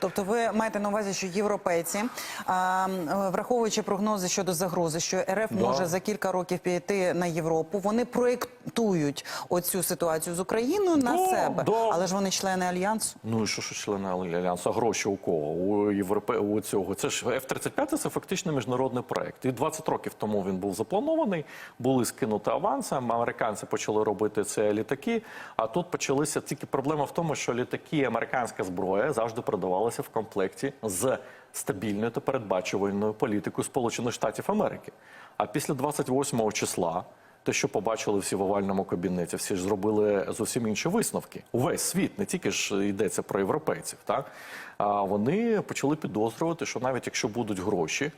Тобто, ви маєте на увазі, що європейці, а, враховуючи прогнози щодо загрози, що РФ Да. може за кілька років піти на Європу, вони проєктують оцю ситуацію з Україною на Да, себе, да. але ж вони члени альянсу. Ну і що ж члени альянсу? А гроші у кого? У Європе у цього. Це ж F-35 це фактично міжнародний проект. І 20 років тому він був запланований. Були скинуті аванси. Американці почали робити це літаки. А тут почалися тільки проблема в тому, що літаки, американська зброя завжди продавалися в комплекті з стабільною та передбачувальною політикою Сполучених Штатів Америки. А після 28 числа. Те, що побачили всі в овальному кабінеті, всі ж зробили зовсім інші висновки. Увесь світ, не тільки ж йдеться про європейців, так а вони почали підозрювати, що навіть якщо будуть гроші,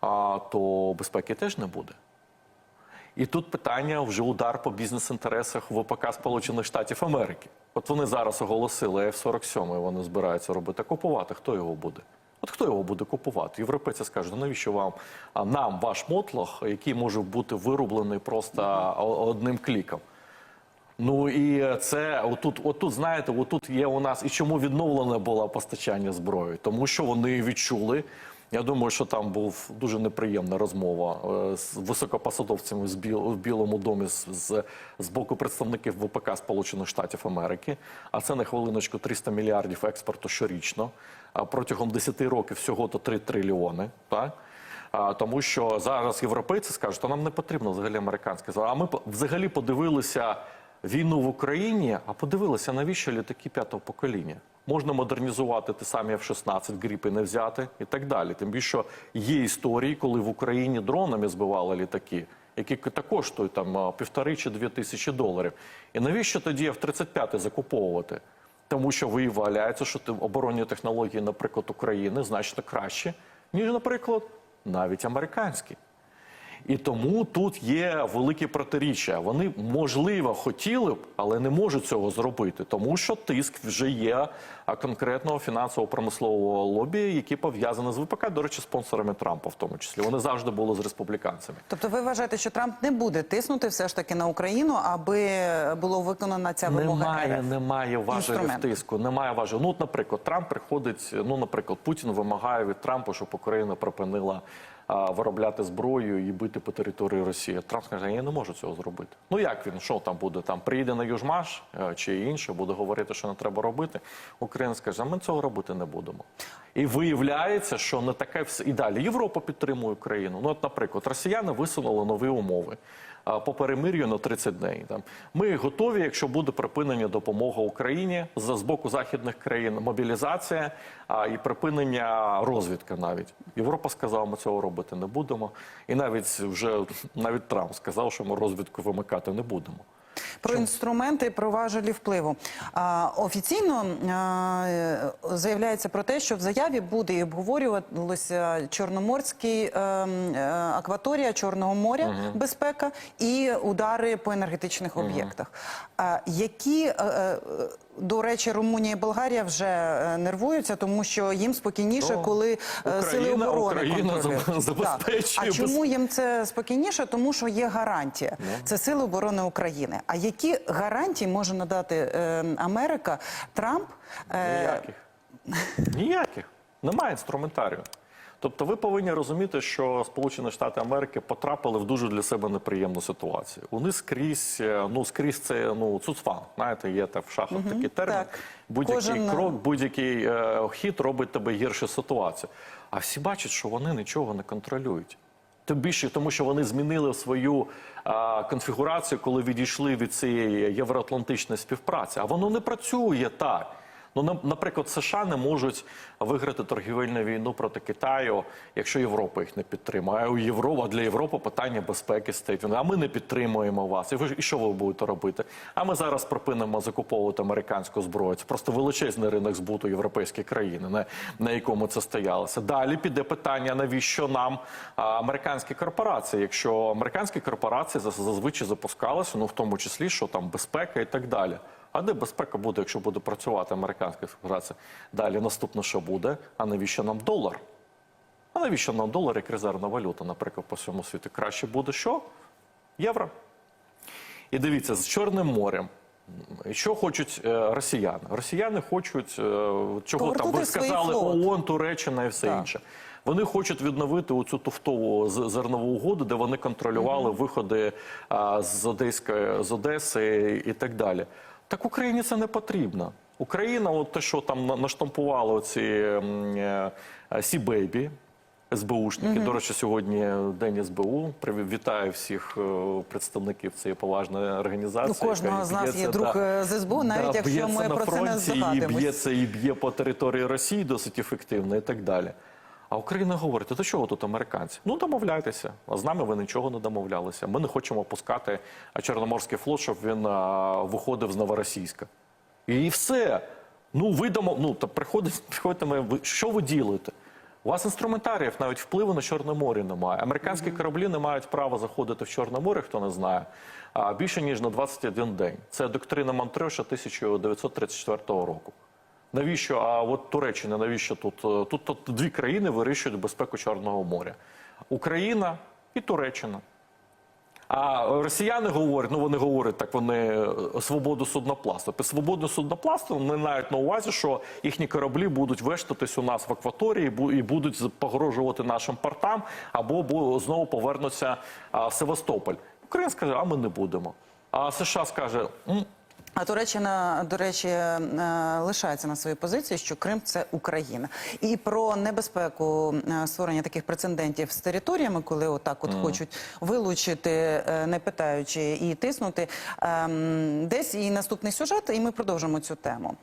а, то безпеки теж не буде. І тут питання вже удар по бізнес-інтересах ВПК Сполучених Штатів Америки. От вони зараз оголосили F-47, вони збираються робити. Купувати хто його буде? От хто його буде купувати? Європейці скажуть, «Ну, навіщо вам а, нам ваш мотлох, який може бути вироблений просто одним кліком? Ну і це отут, отут, знаєте, отут є у нас і чому відновлене було постачання зброї, тому що вони відчули. Я думаю, що там був дуже неприємна розмова е, з високопосадовцями з в Білому домі з, з, боку представників ВПК Сполучених Штатів Америки. А це на хвилиночку 300 мільярдів експорту щорічно. А протягом 10 років всього то 3 трильйони. Так? Тому що зараз європейці скажуть, що нам не потрібно взагалі американське. А ми взагалі подивилися війну в Україні, а подивилися, навіщо літаки п'ятого покоління. Можна модернізувати ті самі F-16, гріпи не взяти і так далі. Тим більше є історії, коли в Україні дронами збивали літаки, які коштують там півтори чи дві тисячі доларів. І навіщо тоді F-35 закуповувати? Тому що виявляється, що оборонні технології, наприклад, України значно краще, ніж, наприклад, навіть американські. І тому тут є великі протиріччя. Вони можливо хотіли б, але не можуть цього зробити, тому що тиск вже є конкретного фінансово-промислового лобі, які пов'язані з ВПК, до речі, спонсорами Трампа, в тому числі. Вони завжди були з республіканцями. Тобто, ви вважаєте, що Трамп не буде тиснути все ж таки на Україну, аби було виконана ця вимога Немає, РФ? немає важелів тиску, немає важелів. Ну, от, наприклад, Трамп приходить. Ну, наприклад, Путін вимагає від Трампа, щоб Україна припинила виробляти зброю і бити по території Росії. Трамп каже, я не можу цього зробити. Ну як він? Що там буде? Там приїде на Южмаш е, чи інше, буде говорити, що не треба робити. Україна скаже, ми цього робити не будемо. І виявляється, що не таке все і далі. Європа підтримує Україну. Ну, от, наприклад, росіяни висунули нові умови по перемир'ю на 30 днів. Там ми готові, якщо буде припинення допомоги Україні з, боку західних країн, мобілізація і припинення розвідки. Навіть Європа сказала, ми цього робити не будемо. І навіть вже навіть Трамп сказав, що ми розвідку вимикати не будемо. Про інструменти, про важелі впливу. А, офіційно а, е, заявляється про те, що в заяві буде і обговорювалося Чорноморський а, е, акваторія Чорного моря, безпека і удари по енергетичних об'єктах. А, які, е, е, до речі, Румунія і Болгарія вже е, нервуються, тому що їм спокійніше, коли е, сили оборони Україна контролюють. забезпечує. А чому їм це спокійніше? Тому що є гарантія. Ну. Це сили оборони України. А які гарантії може надати е, Америка Трамп? Е, Ніяких. Ніяких. Немає інструментарію. Тобто ви повинні розуміти, що Сполучені Штати Америки потрапили в дуже для себе неприємну ситуацію. Вони скрізь, е, ну скрізь це ну цуцфан. Знаєте, є та в шахах такий термін. так. Будь-який Кожен, е, крок, будь-який е, хід робить тебе гірше ситуацію. А всі бачать, що вони нічого не контролюють. Тим більше, тому що вони змінили свою а, конфігурацію, коли відійшли від цієї євроатлантичної співпраці. А воно не працює так. Ну, на- наприклад, США не можуть виграти торгівельну війну проти Китаю, якщо Європа їх не підтримує. А у Європи а для Європи питання безпеки стоїть. А ми не підтримуємо вас. І ви і що ви будете робити? А ми зараз припинимо закуповувати американську зброю. Це просто величезний ринок збуту європейської країни, на, на якому це стоялося. Далі піде питання, навіщо нам американські корпорації? Якщо американські корпорації заз- зазвичай запускалися, ну в тому числі, що там безпека і так далі. А де безпека буде, якщо буде працювати американська корпорація? Далі наступне, що буде? А навіщо нам долар? А навіщо нам долар як резервна валюта, наприклад, по всьому світу? Краще буде що? Євро. І дивіться, з Чорним морем Що хочуть е, росіяни? Росіяни хочуть е, чого там ви сказали. ООН, Туреччина і все Так. інше. Вони хочуть відновити оцю туфтову зернову угоду, де вони контролювали виходи а, з Одеської з Одеси і так далі. Так Україні це не потрібно. Україна, от те, що там на- наштампували оці м, е, е, Сі-Бейбі, СБУшники. До речі, сьогодні день СБУ. Вітаю всіх е, представників цієї поважної організації. У кожного з нас є друг, е, з СБУ, навіть якщо ми на про це не фронті, і б'ється і б'є по території Росії досить ефективно і так далі. А Україна говорить: то чого тут американці? Ну домовляйтеся. А з нами ви нічого не домовлялися. Ми не хочемо пускати а, Чорноморський флот, щоб він а, виходив з Новоросійська. І все. Ну, ви домо... ну, то приходить, приходите ми, ви, що ви ділите? У вас інструментаріїв навіть впливу на Чорне море немає. Американські кораблі не мають права заходити в Чорне море, хто не знає, а, більше ніж на 21 день. Це доктрина Монтреша 1934 року. Навіщо? А от Туреччина, навіщо тут? Е, Тут, тут дві країни вирішують безпеку Чорного моря: Україна і Туреччина. А росіяни говорять, ну вони говорять так, вони е, свободу суднопласту. Під свободу суднопласту вони мають на увазі, що їхні кораблі будуть вештатись у нас в акваторії і будуть погрожувати нашим портам, або знову повернуться в Севастополь. Україна скаже, а ми не будемо. А США скаже, «М, А Туреччина, до речі, е, лишається на своїй позиції, що Крим це Україна. І про небезпеку е, створення таких прецедентів з територіями, коли отак от хочуть вилучити, е, не питаючи і тиснути. ем, Десь і наступний сюжет, і ми продовжимо цю тему.